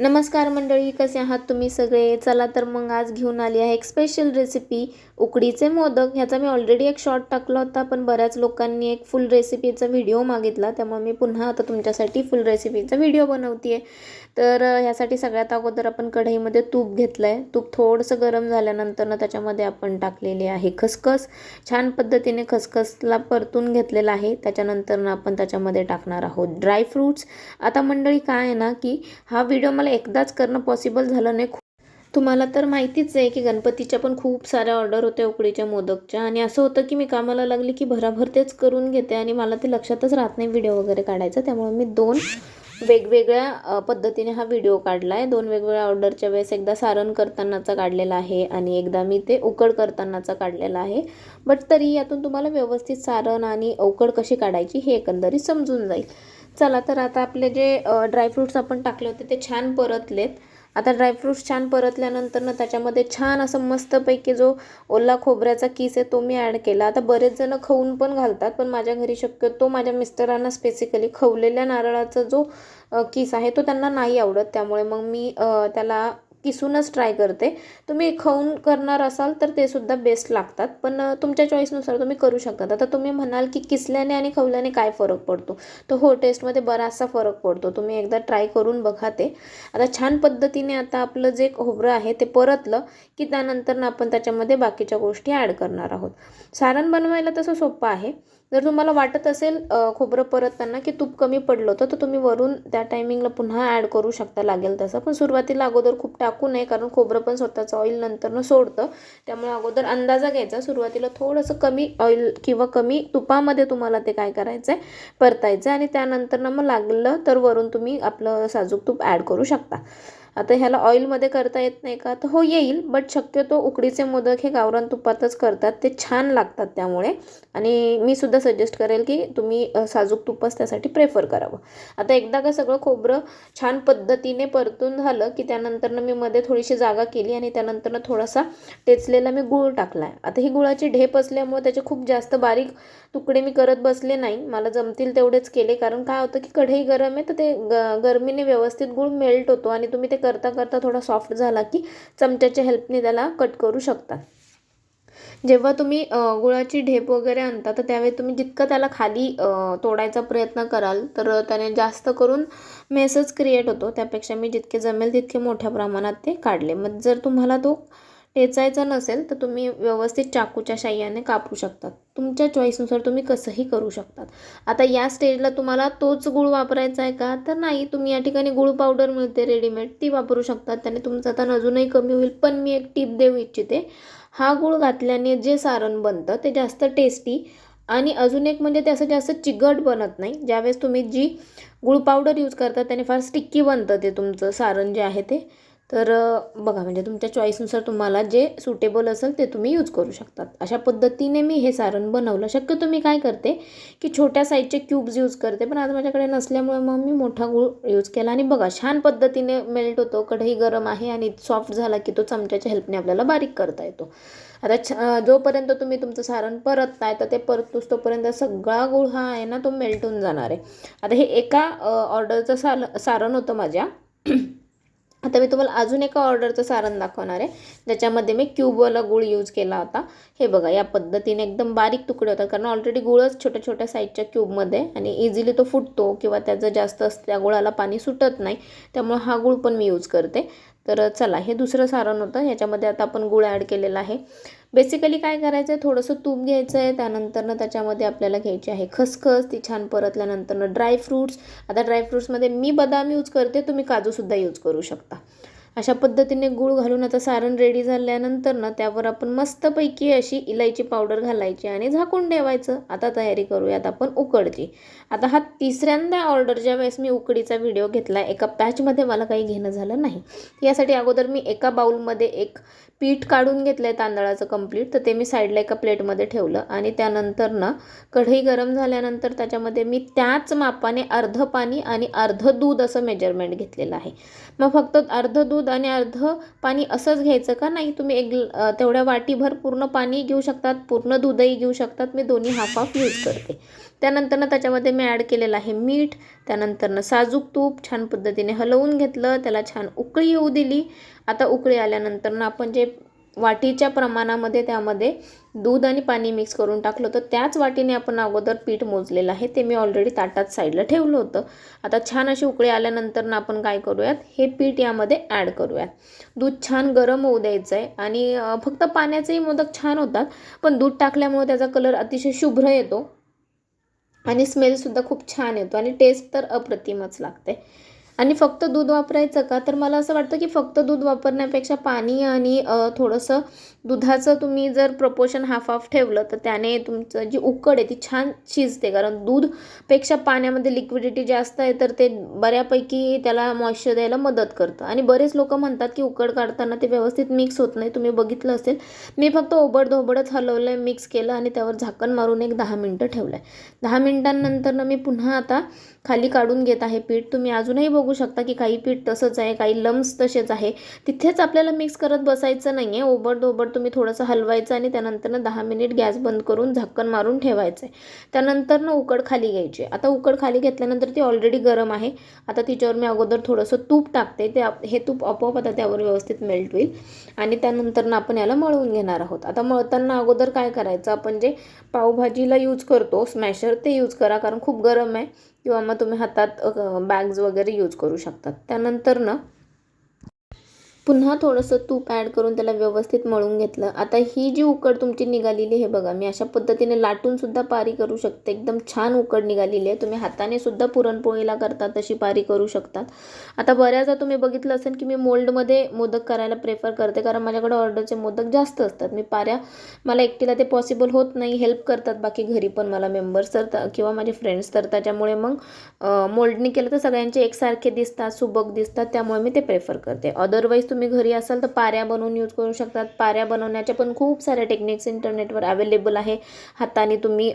नमस्कार मंडळी कसे आहात तुम्ही सगळे? चला तर मग आज घेऊन आली आहे एक स्पेशल रेसिपी उकडीचे मोदक. ह्याचा मी ऑलरेडी एक शॉर्ट टाकला होता पण बऱ्याच लोकांनी एक फुल रेसिपीचा व्हिडिओ मागितला. त्यामुळे मी पुन्हा आता तुमच्यासाठी फुल रेसिपीचा व्हिडिओ बनवते तर ह्यासाठी सगळ्यात अगोदर आपण कढईमध्ये तूप घेतलं आहे तूप थोडंसं गरम झाल्यानंतर ना त्याच्यामध्ये आपण टाकलेले आहे खसखस. छान पद्धतीने खसखसला परतून घेतलेला आहे. त्याच्यानंतर ना आपण त्याच्यामध्ये टाकणार आहोत ड्रायफ्रूट्स आता मंडळी काय आहे ना की हा व्हिडिओ मला एकदाच करणं पॉसिबल झालं नाही. खूप तुम्हाला तर माहितीच आहे की गणपतीच्या पण खूप साऱ्या ऑर्डर होत्या उकडीच्या मोदकच्या. आणि असं होतं की मी कामाला लागली की भराभर तेच करून घेते आणि मला ते लक्षातच राहत नाही व्हिडिओ वगैरे काढायचा. त्यामुळे मी दोन वेगवेगळ्या पद्धतीने हा व्हिडिओ काढला आहे दोन वेगवेगळ्या ऑर्डरच्या वेळेस एकदा सारण करतानाचा काढलेला आहे आणि एकदा मी ते उकड करतानाचा काढलेला आहे. बट तरी यातून तुम्हाला व्यवस्थित सारण आणि उकड कशी काढायची हे एकंदरीत समजून जाईल. चला तर आता आपले जे ड्रायफ्रूट्स आपण टाकले होते ते छान परतलेत. आता ड्रायफ्रूट्स छान परतल्यानंतर ना त्याच्यामध्ये छान असं मस्तपैकी जो ओला खोबऱ्याचा किस आहे तो मी ॲड केला. आता बरेच जण खवून पण घालतात पण माझ्या घरी शक्यतो माझ्या मिस्टरांना स्पेसिकली खवलेल्या नारळाचा जो किस आहे तो त्यांना नाही आवडत. त्यामुळे मग मी त्याला किसूनच ट्राय करते. तुम्ही खाऊन करणार असाल तर ते सुद्धा बेस्ट लागतात. पण तुमच्या चॉईसनुसार तुम्ही करू शकतात. आता तुम्ही म्हणाल की किसल्याने आणि खवल्याने काय फरक पडतो? तर हो टेस्टमध्ये बराचसा फरक पडतो. तुम्ही एकदा ट्राय करून बघा ते. आता छान पद्धतीने आता आपलं जे खोबरं आहे ते परतलं की त्यानंतर आपण त्याच्यामध्ये बाकीच्या गोष्टी ॲड करणार आहोत. सारण बनवायला तसं सोपं आहे. जर तुम्हाला वाटत असेल खोबरं परतताना की तूप कमी पडलं होतं तर तुम्ही वरून त्या टायमिंगला पुन्हा ॲड करू शकता लागेल तसं. पण सुरुवातीला अगोदर खूप टाकू नये कारण खोबरं पण स्वतःचं ऑइल नंतरनं सोडतं. त्यामुळे अगोदर अंदाजा घ्यायचा. सुरुवातीला थोडंसं कमी ऑइल किंवा कमी तुपामध्ये तुम्हाला ते काय करायचं आहे परतायचं आणि त्यानंतर मग लागलं तर वरून तुम्ही आपलं साजूक तूप ॲड करू शकता. आता ह्याला ऑइलमध्ये करता येत नाही का? तर हो येईल बट शक्यतो उकडीचे मोदक हे गावरान तुपातच करतात. ते छान लागतात त्यामुळे. आणि मी सुद्धा सजेस्ट करेल की तुम्ही साजूक तुपच त्यासाठी प्रेफर करावं. आता एकदा का सगळं खोबरं छान पद्धतीने परतून झालं की त्यानंतरनं मी मध्ये थोडीशी जागा केली आणि त्यानंतरनं थोडासा टेचलेला मी गूळ टाकला आहे आता ही गुळाची ढेप असल्यामुळे त्याचे खूप जास्त बारीक तुकडे मी करत बसले नाही. मला जमतील तेवढेच केले. कारण काय होतं की कढई गरम आहे तर ते ग गरमीने व्यवस्थित गूळ मेल्ट होतो आणि तुम्ही ते करता करता थोडा सॉफ्ट झाला की चमच्याच्या हेल्पने त्याला कट करू शकता. जेव्हा तुम्ही गुळाची ढेप वगैरे आणता तर त्यावेळी तुम्ही जितकं त्याला खाली तोडायचा प्रयत्न कराल तर त्याने जास्त करून मेसच क्रिएट होतो. त्यापेक्षा मी जितके जमेल तितके मोठ्या प्रमाणात ते काढले. मग जर तुम्हाला तो ठेचायचा नसेल तर तुम्ही व्यवस्थित चाकूच्या साह्याने कापू शकतात. तुमच्या चॉईसनुसार तुम्ही कसंही करू शकतात. आता या स्टेजला तुम्हाला तोच गूळ वापरायचा आहे का? तर नाही. तुम्ही या ठिकाणी गुळ पावडर मिळते रेडीमेड ती वापरू शकतात. त्याने तुमचं आता अजूनही कमी होईल पण मी एक टीप देऊ इच्छिते. हा गूळ घातल्याने जे सारण बनतं ते जास्त टेस्टी आणि अजून एक म्हणजे ते असं जास्त चिकट बनत नाही. ज्यावेळेस तुम्ही जी गुळ पावडर यूज करता त्याने फार स्टिक्की बनतं ते तुमचं सारण जे आहे ते. तर बघा म्हणजे तुमच्या चॉईसनुसार तुम्हाला जे सुटेबल असेल ते तुम्ही यूज करू शकतात. अशा पद्धतीने मी हे सारण बनवलं. शक्यतो मी काय करते की छोट्या साईजचे क्यूब्स यूज करते पण आज माझ्याकडे नसल्यामुळे मग मी मोठा गूळ यूज केला. आणि बघा छान पद्धतीने मेल्ट होतो कढई गरम आहे आणि सॉफ्ट झाला की तो चमच्याच्या हेल्पने आपल्याला बारीक करता येतो. आता छ जोपर्यंत तुम्ही तुमचं सारण परतताय तर ते परतूस तोपर्यंत सगळा गूळ हा आहे ना तो मेल्ट होऊन जाणार आहे. आता हे एका ऑर्डरचं साल सारण होतं माझ्या. आता मी तुम्हाला अजून एका ऑर्डरचं सारण दाखवणार आहे. ज्याच्यामध्ये मी क्यूबवाला गूळ यूज केला होता. हे बघा या पद्धतीने एकदम बारीक तुकडे होतात. कारण ऑलरेडी गुळच छोट्या छोट्या साईजच्या क्यूबमध्ये आणि इझिली तो फुटतो किंवा त्याचं जास्त त्या गुळाला पाणी सुटत नाही. त्यामुळे हा गूळ पण मी यूज करते. तर चला हे दुसरं सारण होतं. ह्याच्यामध्ये आता आपण गूळ ॲड केलेला आहे. बेसिकली काय करायचं आहे थोडंसं तूप घ्यायचं आहे त्यानंतरनं त्याच्यामध्ये आपल्याला घ्यायची आहे खसखस ती छान परतल्यानंतरनं ड्रायफ्रूट्स आता ड्रायफ्रूट्समध्ये मी बदाम यूज करते तुम्ही काजूसुद्धा यूज करू शकता. अशा पद्धतीने गूळ घालून आता सारण रेडी झाल्यानंतर ना त्यावर आपण मस्तपैकी अशी इलायची पावडर घालायची आणि झाकून ठेवायचं. आता तयारी करूयात आपण उकडची. आता हा तिसऱ्यांदा ऑर्डरच्या वेळेस मी उकडीचा व्हिडिओ घेतला एका पॅचमध्ये मला काही घेणं झालं नाही. यासाठी अगोदर मी एका बाउलमध्ये एक पीठ काढून घेतलं आहे तांदळाचं कंप्लीट तर ते मी साईडला एका प्लेटमध्ये ठेवलं आणि त्यानंतर ना कढई गरम झाल्यानंतर त्याच्यामध्ये मी त्याच मापाने अर्ध पाणी आणि अर्ध दूध असं मेजरमेंट घेतलेलं आहे. मग फक्त अर्ध दूध दूध आणि अर्ध पाणी असंच घ्यायचं का? नाही तुम्ही एक तेवढ्या वाटीभर पूर्ण पाणी घेऊ शकतात पूर्ण दूधही घेऊ शकतात. मी दोन्ही हाफ हाफ यूज करते. त्यानंतरनं त्याच्यामध्ये मी ॲड केलेलं आहे मीठ त्यानंतरनं साजूक तूप छान पद्धतीने हलवून घेतलं त्याला छान उकळी येऊ दिली. आता उकळी आल्यानंतरनं आपण जे वाटीच्या प्रमाणामध्ये त्यामध्ये दूध आणि पाणी मिक्स करून टाकलं होतं. त्याच वाटीने आपण अगोदर पीठ मोजलेलं आहे. ते मी ऑलरेडी ताटात साईडला ठेवलं होतं. आता छान अशी उकळी आल्यानंतर ना आपण काय करूयात? हे पीठ यामध्ये ॲड करूयात. दूध छान गरम होऊ द्यायचं आहे आणि फक्त पाण्याचेही मोदक छान होतात पण दूध टाकल्यामुळे त्याचा कलर अतिशय शुभ्र येतो आणि स्मेलसुद्धा खूप छान येतो आणि टेस्ट तर अप्रतिमच लागते. आणि फक्त दूध वापरायचं का? तर मला असं वाटतं की फक्त दूध वापरण्यापेक्षा पाणी आणि थोडंसं दुधाचं तुम्ही जर प्रपोशन हाफ हाफ ठेवलं तर त्याने तुमचं जी उकड आहे ती छान शिजते. कारण दूधपेक्षा पाण्यामध्ये लिक्विडिटी जास्त आहे तर ते बऱ्यापैकी त्याला मॉइश्चर द्यायला मदत करतं. आणि बरेच लोक म्हणतात की उकड काढताना ते व्यवस्थित मिक्स होत नाही. तुम्ही बघितलं असेल. मी फक्त ओबड धोबडच हलवलं आहे मिक्स केलं आणि त्यावर झाकण मारून एक दहा मिनटं ठेवलं आहे दहा मिनटांनंतर मी पुन्हा आता खाली काढून घेत आहे पीठ. तुम्ही अजूनही बघू शकता की काही पीठ तसंच आहे काही लम्स तसेच आहे. तिथेच आपल्याला मिक्स करत बसायचं नाही आहे ओबड दोबड तुम्ही थोडंसं हलवायचं आणि त्यानंतरनं दहा मिनिट गॅस बंद करून झाकण मारून ठेवायचं आहे. त्यानंतरनं उकड खाली घ्यायची आता उकड खाली घेतल्यानंतर ती ऑलरेडी गरम आहे. आता तिच्यावर मी अगोदर थोडंसं तूप टाकते. ते हे तूप आपोआप आता त्यावर व्यवस्थित मेल्ट होईल. आणि त्यानंतरनं आपण याला मळवून घेणार आहोत. आता मळताना अगोदर काय करायचं? आपण जे पावभाजीला यूज करतो स्मॅशर ते यूज करा. कारण खूप गरम आहे. किंवा मग तुम्ही हातात बॅग्स वगैरे यूज करू शकतात. त्यानंतर ना पुन्हा थोडंसं तूप ॲड करून त्याला व्यवस्थित मळून घेतलं. आता ही जी उकड तुमची निघालेली हे बघा मी अशा पद्धतीने लाटूनसुद्धा पारी करू शकते. एकदम छान उकड निघालेली आहे. तुम्ही हाताने सुद्धा पुरणपोळीला करता तशी पारी करू शकतात आता बऱ्याचदा तुम्ही बघितलं असेल की मी मोल्डमध्ये मोदक करायला प्रेफर करते कारण माझ्याकडे ऑर्डरचे मोदक जास्त असतात. मी पाऱ्या मला एकटीला ते पॉसिबल होत नाही. हेल्प करतात बाकी घरी पण मला मेंबर्स तर किंवा माझे फ्रेंड्स तर. त्याच्यामुळे मग मोल्डने केलं तर सगळ्यांचे एकसारखे दिसतात सुबक दिसतात. त्यामुळे मी ते प्रेफर करते. अदरवाईज तुम्ही तुम्ही घरी असाल तर पाऱ्या बनवून यूज करू शकतात. पाऱ्या बनवण्याच्या पण खूप साऱ्या टेक्निक्स इंटरनेटवर अवेलेबल आहे. हाताने तुम्ही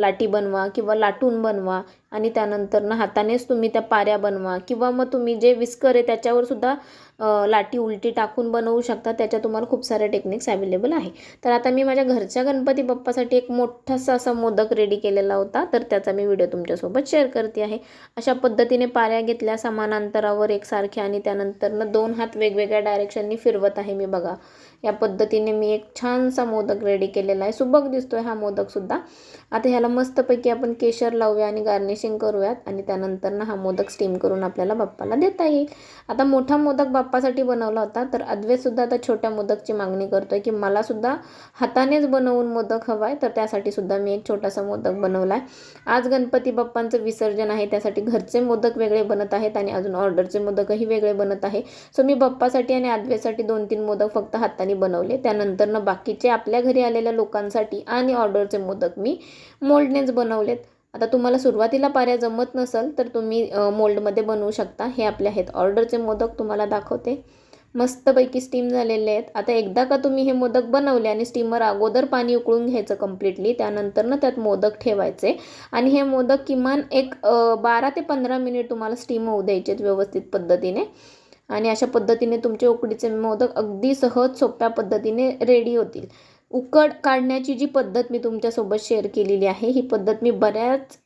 लाटी बनवा किंवा लाटून बनवा. आणि त्यानंतर ना हातानेच तुम्ही त्या पाऱ्या बनवा. किंवा मग तुम्ही जे विस्कर आहे त्याच्यावर सुद्धा लाठी लाटी उलटी टाकून बनवू शकता. त्याच्या तुम्हाला खूप साऱ्या टेक्निक्स अवेलेबल आहे. तर आता मी माझ्या घरच्या गणपती बाप्पासाठी एक मोठासा असा मोदक रेडी केलेला होता. तर त्याचा मी व्हिडिओ तुमच्यासोबत शेअर करते आहे. अशा पद्धतीने पाऱ्या घेतल्या समान अंतरावर एकसारख्या आणि त्यानंतरनं दोन हात वेगवेगळ्या डायरेक्शननी फिरवत आहे मी बघा. या पद्धतीने मी एक छानसा मोदक रेडी केलेला आहे. सुबक दिसतोय हा मोदकसुद्धा आता ह्याला मस्तपैकी आपण केशर लावूया आणि गार्निशिंग करूयात आणि त्यानंतरनं हा मोदक स्टीम करून आपल्याला बाप्पाला देता येईल. आता मोठा मोदक बाप्पासाठी बनवला होता तर अद्वैतसुद्धा आता छोट्या मोदकची मागणी करतोय की मलासुद्धा हातानेच बनवून मोदक हवा आहे तर त्यासाठी सुद्धा मी एक छोटासा मोदक बनवला आहे आज गणपती बाप्पांचं विसर्जन आहे त्यासाठी घरचे मोदक वेगळे बनत आहेत आणि अजून ऑर्डरचे मोदकही वेगळे बनत आहे. सो मी बाप्पासाठी आणि आदवेसाठी दोन तीन मोदक फक्त हाताने बनवले. त्यानंतरनं बाकीचे आपल्या घरी आलेल्या लोकांसाठी आणि ऑर्डरचे मोदक मी मोल्डनेच बनवलेत. आता तुम्हाला सुरुवातीला पाऱ्या जमत नसेल तर तुम्ही मोल्डमध्ये बनवू शकता. हे आपले आहेत. ऑर्डरचे मोदक तुम्हाला दाखवते. मस्तपैकी स्टीम झालेले आहेत. आता एकदा का तुम्ही हे मोदक बनवले आणि स्टीमर अगोदर पाणी उकळून घ्यायचं कम्प्लिटली त्यानंतर ना त्यात मोदक ठेवायचे आणि हे मोदक किमान एक बारा ते पंधरा मिनिट तुम्हाला स्टीम होऊ द्यायचे आहेत व्यवस्थित पद्धतीने. आणि अशा पद्धतीने तुमचे उकडीचे मोदक अगदी सहज सोप्या पद्धतीने रेडी होतील. उकड काढण्याची जी पद्धत मी तुमच्यासोबत शेअर केलेली आहे ही पद्धत मी बऱ्याच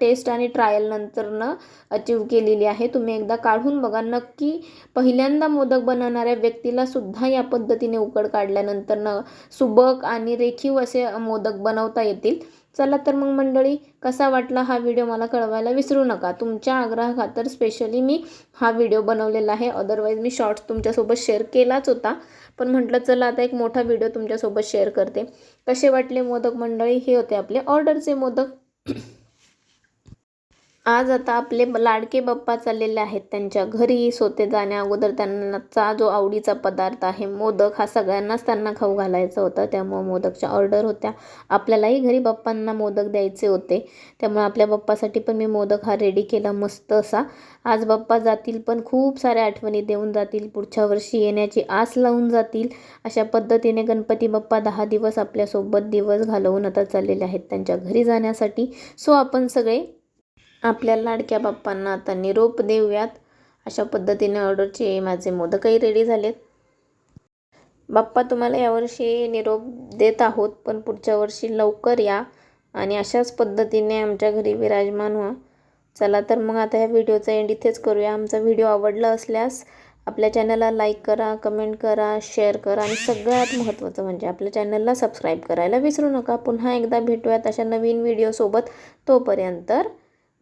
टेस्ट आणि ट्रायल नंतरनं अचीव केलेली आहे. तुम्ही एकदा काढून बघा. नक्की पहिल्यांदा मोदक बनवणाऱ्या व्यक्तीला सुद्धा या पद्धतीने उकड काढल्यानंतरनं सुबक आणि रेखीव असे मोदक बनवता येतील. चला तर मग मंडळी कसा वाटला हा व्हिडिओ मला कळवायला विसरू नका. तुमच्या आग्रहाखातर स्पेशली मी हा व्हिडिओ बनवलेला आहे. अदरवाईज मी शॉर्ट्स तुमच्यासोबत शेअर केलाच होता. पण म्हटलं चला आता एक मोठा व्हिडिओ तुमच्यासोबत शेअर करते. कसे वाटले मोदक मंडळी? हे होते आपले ऑर्डरचे मोदक. आज आता आपले लाडके बाप्पा चाललेले आहेत त्यांच्या घरी. सोते जाण्या अगोदर त्यांचा जो आवडीचा पदार्थ आहे मोदक हा सगळ्यांनाच त्यांना खाऊ घालायचा होता. त्यामुळं मोदकच्या ऑर्डर होत्या. आपल्यालाही घरी बाप्पांना मोदक द्यायचे होते. त्यामुळे आपल्या बाप्पासाठी पण मी मोदक हा रेडी केला मस्त असा. आज बाप्पा जातील पण खूप साऱ्या आठवणी देऊन जातील. पुढच्या वर्षी येण्याची आस लावून जातील. अशा पद्धतीने गणपती बाप्पा दहा दिवस आपल्यासोबत दिवस घालवून आता चाललेले आहेत. त्यांच्या घरी जाण्यासाठी सो आपण सगळे आपल्या लाडक्या बाप्पांना आता निरोप देऊयात. अशा पद्धतीने ऑर्डरचे माझे मोदकही रेडी झालेत. बाप्पा तुम्हाला यावर्षी निरोप देत आहोत पण पुढच्या वर्षी लवकर या आणि अशाच पद्धतीने आमच्या घरी विराजमान व्हा. चला तर मग आता ह्या व्हिडिओचा एंड इथेच करूया. आमचा व्हिडिओ आवडला असल्यास आपल्या चॅनलला लाईक करा कमेंट करा शेअर करा आणि सगळ्यात महत्त्वाचं म्हणजे आपल्या चॅनलला सबस्क्राईब करायला विसरू नका. पुन्हा एकदा भेटूयात अशा नवीन व्हिडिओसोबत तोपर्यंत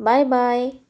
Bye-bye.